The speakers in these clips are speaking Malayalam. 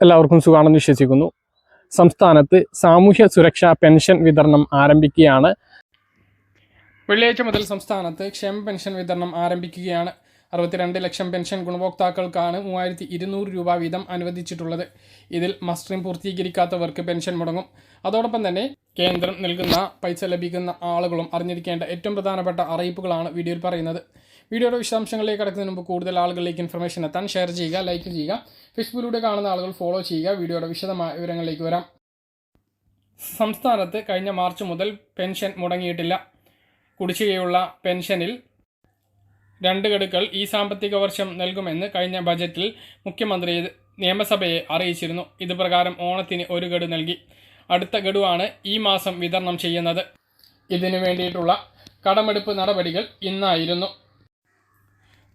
എല്ലാവർക്കും സുഖമാണെന്ന് വിശ്വസിക്കുന്നു. സംസ്ഥാനത്ത് സാമൂഹ്യ സുരക്ഷാ പെൻഷൻ വിതരണം ആരംഭിക്കുകയാണ്. വെള്ളിയാഴ്ച മുതൽ സംസ്ഥാനത്ത് ക്ഷേമ പെൻഷൻ വിതരണം ആരംഭിക്കുകയാണ്. അറുപത്തിരണ്ട് ലക്ഷം പെൻഷൻ ഗുണഭോക്താക്കൾക്കാണ് മൂവായിരത്തി ഇരുന്നൂറ് രൂപ വീതം അനുവദിച്ചിട്ടുള്ളത്. ഇതിൽ മസ്റ്ററിംഗ് പൂർത്തീകരിക്കാത്തവർക്ക് പെൻഷൻ മുടങ്ങും. അതോടൊപ്പം തന്നെ കേന്ദ്രം നൽകുന്ന പൈസ ലഭിക്കുന്ന ആളുകളും അറിഞ്ഞിരിക്കേണ്ട ഏറ്റവും പ്രധാനപ്പെട്ട അറിയിപ്പുകളാണ് വീഡിയോയിൽ പറയുന്നത്. വീഡിയോയുടെ വിശദാംശങ്ങളിലേക്ക് കടക്കുന്നതിന് മുമ്പ് കൂടുതൽ ആളുകളിലേക്ക് ഇൻഫർമേഷൻ എത്താൻ ഷെയർ ചെയ്യുക ലൈക്ക് ചെയ്യുക ഫേസ്ബുക്കിലൂടെ കാണുന്ന ആളുകൾ ഫോളോ ചെയ്യുക. വീഡിയോയുടെ വിശദമായ വിവരങ്ങളിലേക്ക് വരാം. സംസ്ഥാനത്ത് കഴിഞ്ഞ മാർച്ച് മുതൽ പെൻഷൻ മുടങ്ങിയിട്ടില്ല. കുടിശ്ശികയുള്ള പെൻഷനിൽ രണ്ട് ഗഡുക്കൾ ഈ സാമ്പത്തിക വർഷം നൽകുമെന്ന് കഴിഞ്ഞ ബജറ്റിൽ മുഖ്യമന്ത്രി നിയമസഭയെ അറിയിച്ചിരുന്നു. ഇതുപ്രകാരം ഓണത്തിന് ഒരു ഗഡു നൽകി. അടുത്ത ഗഡുവാണ് ഈ മാസം വിതരണം ചെയ്യുന്നത്. ഇതിനു വേണ്ടിയിട്ടുള്ള കടമെടുപ്പ് നടപടികൾ ഇന്നായിരുന്നു.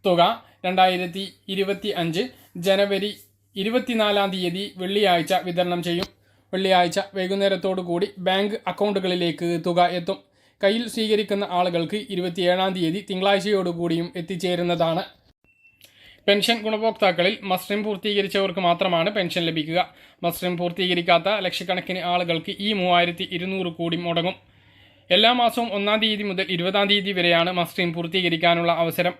തുക രണ്ടായിരത്തി ഇരുപത്തി അഞ്ച് ജനുവരി ഇരുപത്തിനാലാം തീയതി വെള്ളിയാഴ്ച വിതരണം ചെയ്യും. വെള്ളിയാഴ്ച വൈകുന്നേരത്തോടു കൂടി ബാങ്ക് അക്കൗണ്ടുകളിലേക്ക് തുക എത്തും. കയ്യിൽ സ്വീകരിക്കുന്ന ആളുകൾക്ക് ഇരുപത്തിയേഴാം തീയതി തിങ്കളാഴ്ചയോടുകൂടിയും എത്തിച്ചേരുന്നതാണ്. പെൻഷൻ ഗുണഭോക്താക്കളിൽ മസ്ട്രിം പൂർത്തീകരിച്ചവർക്ക് മാത്രമാണ് പെൻഷൻ ലഭിക്കുക. മസ്ട്രിം പൂർത്തീകരിക്കാത്ത ലക്ഷക്കണക്കിന് ആളുകൾക്ക് ഈ മൂവായിരത്തി ഇരുന്നൂറ് കോടി മുടങ്ങും. എല്ലാ മാസവും ഒന്നാം തീയതി മുതൽ ഇരുപതാം തീയതി വരെയാണ് മസ്റ്ററിംഗ് പൂർത്തീകരിക്കാനുള്ള അവസരം.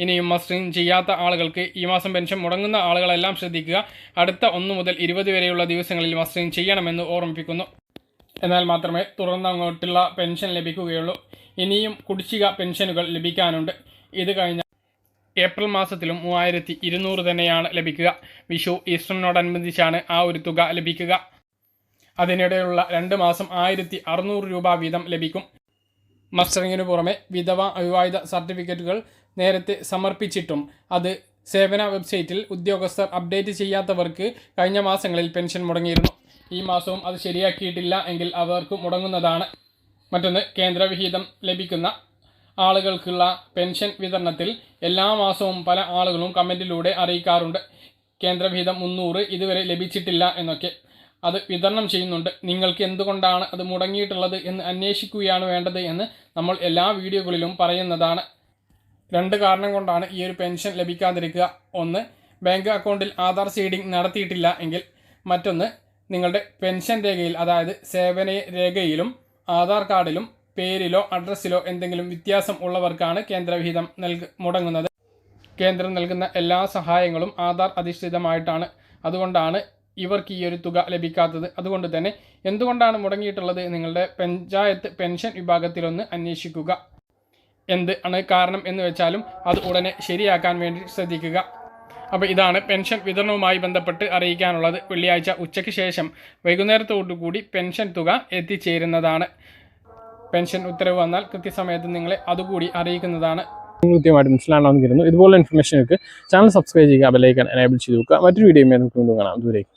ഇനിയും മസ്റ്ററിംഗ് ചെയ്യാത്ത ആളുകൾക്ക് ഈ മാസം പെൻഷൻ മുടങ്ങുന്ന ആളുകളെല്ലാം ശ്രദ്ധിക്കുക. അടുത്ത ഒന്ന് മുതൽ ഇരുപത് വരെയുള്ള ദിവസങ്ങളിൽ മസ്റ്ററിംഗ് ചെയ്യണമെന്ന് ഓർമ്മിപ്പിക്കുന്നു. എന്നാൽ മാത്രമേ തുടർന്ന് അങ്ങോട്ടുള്ള പെൻഷൻ ലഭിക്കുകയുള്ളൂ. ഇനിയും കുടിശ്ശിക പെൻഷനുകൾ ലഭിക്കാനുണ്ട്. ഇത് കഴിഞ്ഞ ഏപ്രിൽ മാസത്തിലും മൂവായിരത്തി ഇരുന്നൂറ് തന്നെയാണ് ലഭിക്കുക. വിഷു ഈസ്റ്ററിനോടനുബന്ധിച്ചാണ് ആ ഒരു തുക ലഭിക്കുക. അതിനിടെയുള്ള രണ്ട് മാസം ആയിരത്തി അറുന്നൂറ് രൂപ വീതം ലഭിക്കും. മസ്റ്ററിങ്ങിനു പുറമെ വിധവ അവിവാഹിത സർട്ടിഫിക്കറ്റുകൾ നേരത്തെ സമർപ്പിച്ചിട്ടും അത് സേവന വെബ്സൈറ്റിൽ ഉദ്യോഗസ്ഥർ അപ്ഡേറ്റ് ചെയ്യാത്തവർക്ക് കഴിഞ്ഞ മാസങ്ങളിൽ പെൻഷൻ മുടങ്ങിയിരുന്നു. ഈ മാസവും അത് ശരിയാക്കിയിട്ടില്ല എങ്കിൽ അവർക്ക് മുടങ്ങുന്നതാണ്. മറ്റൊന്ന് കേന്ദ്രവിഹിതം ലഭിക്കുന്ന ആളുകൾക്കുള്ള പെൻഷൻ വിതരണത്തിൽ എല്ലാ മാസവും പല ആളുകളും കമന്റിലൂടെ അറിയിക്കാറുണ്ട്. കേന്ദ്രവിഹിതം മുന്നൂറ് ഇതുവരെ ലഭിച്ചിട്ടില്ല എന്നൊക്കെ. അത് വിതരണം ചെയ്യുന്നുണ്ട്. നിങ്ങൾക്ക് എന്തുകൊണ്ടാണ് അത് മുടങ്ങിയിട്ടുള്ളത് എന്ന് അന്വേഷിക്കുകയാണ് വേണ്ടത് എന്ന് നമ്മൾ എല്ലാ വീഡിയോകളിലും പറയുന്നതാണ്. രണ്ട് കാരണം കൊണ്ടാണ് ഈ ഒരു പെൻഷൻ ലഭിക്കാതിരിക്കുക. ഒന്ന് ബാങ്ക് അക്കൗണ്ടിൽ ആധാർ സീഡിംഗ് നടത്തിയിട്ടില്ല എങ്കിൽ. മറ്റൊന്ന് നിങ്ങളുടെ പെൻഷൻ രേഖയിൽ അതായത് സേവന രേഖയിലും ആധാർ കാർഡിലും പേരിലോ അഡ്രസ്സിലോ എന്തെങ്കിലും വ്യത്യാസം ഉള്ളവർക്കാണ് കേന്ദ്രവിഹിതം നൽക മുടങ്ങുന്നത്. കേന്ദ്രം നൽകുന്ന എല്ലാ സഹായങ്ങളും ആധാർ അധിഷ്ഠിതമായിട്ടാണ്. അതുകൊണ്ടാണ് ഇവർക്ക് ഈ ഒരു തുക ലഭിക്കാത്തത്. അതുകൊണ്ട് തന്നെ എന്തുകൊണ്ടാണ് മുടങ്ങിയിട്ടുള്ളത് നിങ്ങളുടെ പഞ്ചായത്ത് പെൻഷൻ വിഭാഗത്തിലൊന്ന് അന്വേഷിക്കുക. എന്ത് ആണ് കാരണം എന്ന് വെച്ചാലും അത് ഉടനെ ശരിയാക്കാൻ വേണ്ടി ശ്രദ്ധിക്കുക. അപ്പോൾ ഇതാണ് പെൻഷൻ വിതരണവുമായി ബന്ധപ്പെട്ട് അറിയിക്കാനുള്ളത്. വെള്ളിയാഴ്ച ഉച്ചയ്ക്ക് ശേഷം വൈകുന്നേരത്തോടു കൂടി പെൻഷൻ തുക എത്തിച്ചേരുന്നതാണ്. പെൻഷൻ ഉത്തരവ് വന്നാൽ കൃത്യസമയത്ത് നിങ്ങളെ അതുകൂടി അറിയിക്കുന്നതാണ്. കൃത്യമായിട്ട് മനസ്സിലാണെന്ന് ഇതുപോലെ ഇൻഫർമേഷനൊക്കെ ചാനൽ സബ്സ്ക്രൈബ് ചെയ്യുക ബെല്ലൈക്കൻ എനേബിൾ ചെയ്ത് വെക്കുക. മറ്റൊരു വീഡിയോ നമുക്ക് കാണാം. ദൂരേക്ക്